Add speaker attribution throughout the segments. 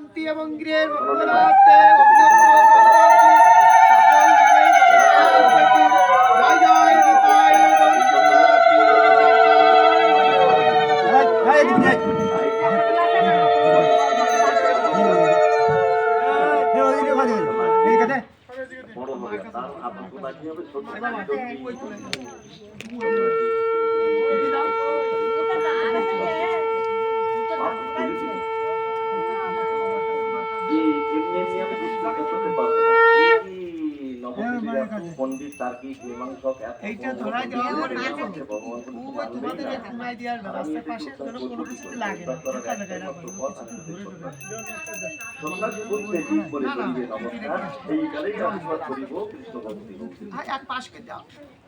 Speaker 1: শান্তি এবং গৃহের মঙ্গলার্থে
Speaker 2: বড় হবে বাকি হবে ছোট পণ্ডিত তার্কিক মীমাংসক
Speaker 1: এইটা ধরা যাওয়া
Speaker 2: বড়
Speaker 1: পরে
Speaker 2: বড়
Speaker 1: দেখো,
Speaker 2: আছে, ভগবান কোনো
Speaker 1: খুব
Speaker 2: কিছু
Speaker 1: তোমাদের
Speaker 2: জানবেই
Speaker 1: এই
Speaker 2: না।
Speaker 1: খুনাই দেওয়ার রাস্তার পাশে যেন কোনো কিছুতে লাগে না। ঢোকা লাগে না
Speaker 2: সন্ন্যাসী বলতে ঠিক করে করিবে নমস্কার এই কালেই আশীর্বাদ করিব কৃষ্ণ ভক্তি
Speaker 1: এক পাশকে দাও
Speaker 2: আমি
Speaker 1: মাথা ছাড়া
Speaker 2: এই চিন্তা করেই করি
Speaker 3: কাকা, এই পাশে যাও।
Speaker 1: আর মালিকাদের খুশি দাও।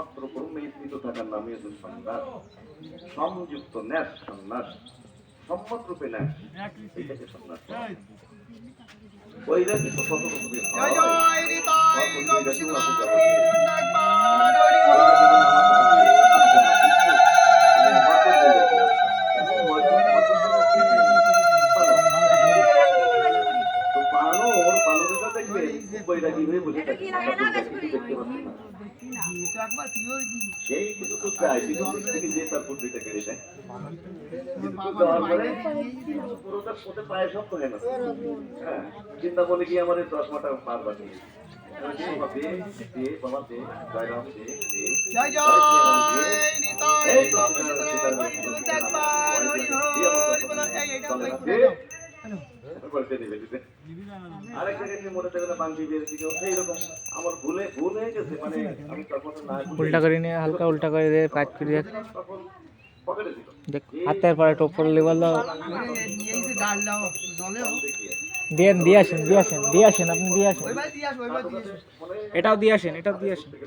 Speaker 2: একমাত্র ব্রহ্মে স্থিত থাকার নামে হচ্ছে সন্ন্যাস। সংযুক্ত ন্যাস সন্ন্যাস সম্মত রূপে ন্যাস। এটাকে সন্ন্যাস ওই হয়। সতর্ক তো বৈরাগী হয়ে বসে থাকে। দেখতে পাচ্ছে না।
Speaker 1: তো একবার পিওর কি
Speaker 2: সেই কিছু তো চায়, বিদ্যুৎ থেকে যে তার পুত্রীটা কেড়ে নেয়। বিদ্যুৎ
Speaker 1: বাবা
Speaker 2: দেওয়ার পরে পুরোটা পোতে পায়ে শক্ত হয়ে গেছে। হ্যাঁ, চিন্তা মনে কি আমার এই চশমাটা পার।
Speaker 1: জয় জয় নিতাই একবার হরি হরি বলো এই এইটা করে
Speaker 2: দিবে, গিয়ে মনে থাকে না বাংলি বের এইরকম আমার ভুলে ভুল হয়ে গেছে মানে আমি চশমাটা না
Speaker 4: উল্টা করে নিয়ে হালকা উল্টা করে দিয়ে কাজ করে দেখ দেখ হাতের পরে টোপ
Speaker 1: যে ডাল দাও।
Speaker 4: দিয়ে দিয়ে আসেন দিয়ে আসেন দিয়ে আসেন আপনি দিয়ে আসেন।
Speaker 1: ওইবার দিয়ে আসো ওইবার দিয়ে আসো
Speaker 2: মানে
Speaker 4: এটাও দিয়ে আসেন এটাও দিয়ে আসেন
Speaker 2: থেকে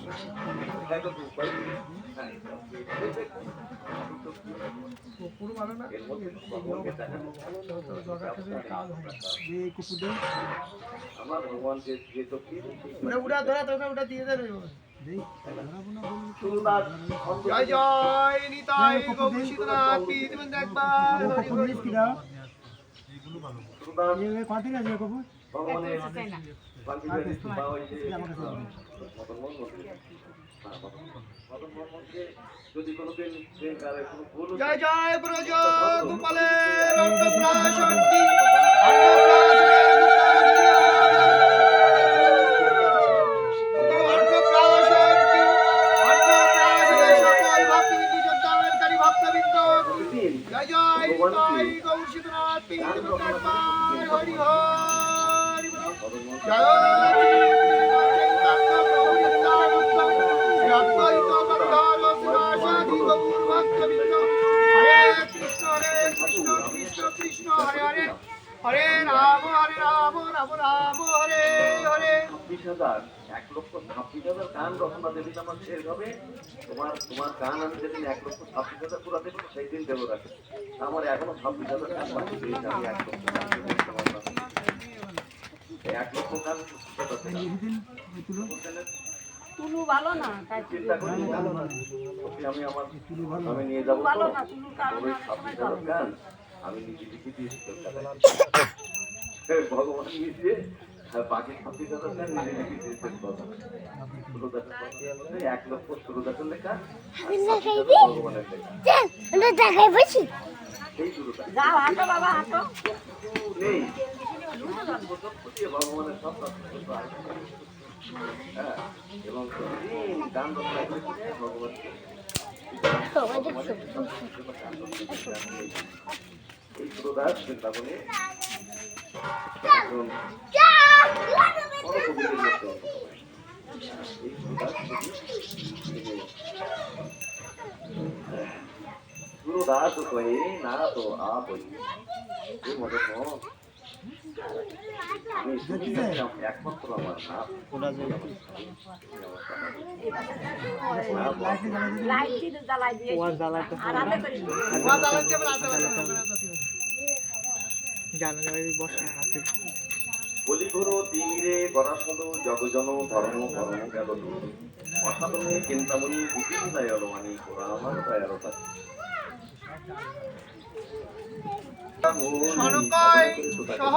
Speaker 3: না না
Speaker 4: না
Speaker 1: না
Speaker 3: কুকুর দেই
Speaker 2: আমার ভগবান যে যে তো কি
Speaker 1: ওটা দিয়ে দেবে
Speaker 3: না
Speaker 1: জয় জয় নিতাই পীরবন্ধ একবার
Speaker 3: কপুর কপুর
Speaker 1: একবার হরি হরি বল।
Speaker 2: মদন মোহন
Speaker 1: জয় হরে। হরে রাম রাম হরে হরে
Speaker 2: হাজার এক লক্ষ ছাব্বিশ হাজার গান রচনা যেদিন আমার শেষ হবে তোমার তোমার গান আমি যেদিন এক লক্ষ ছাব্বিশ হাজার পুরা দেবো সেই দিন দেবো রাখে আমার এখনও ছাব্বিশ হাজার গান বাকি আমি এক লক্ষ দেবো
Speaker 5: তুলু ভালো না তাই
Speaker 2: আমি আমার আমি নিয়ে যাব
Speaker 5: ভালো না কারণে
Speaker 2: গান আমি নিজে লিখে দিয়েছি ভগবান নিজে আর বাকি ছাব্বিশ হাজার নিজে এক লক্ষ লেখা ছাব্বিশ হাজার ভগবানের লেখা সেই সুরদাস
Speaker 5: যাও হাঁটো বাবা হাঁটো।
Speaker 2: নেই এবং গান রচনা করে করে ভগবানকে এই সুরদাস বৃন্দাবনে একজন সুরদাস কহে না তো আপ এই শুনতে একমাত্র আমার।
Speaker 4: জানো জানো বসে হাতে
Speaker 2: কলিঘোর তিমিরে গণাসদ জগজন ধর্ম কর্ম গেল অসাধনে চিন্তামণি বিভিন্ন দায় অলমানি কোরা আমার
Speaker 1: সনকায় সহ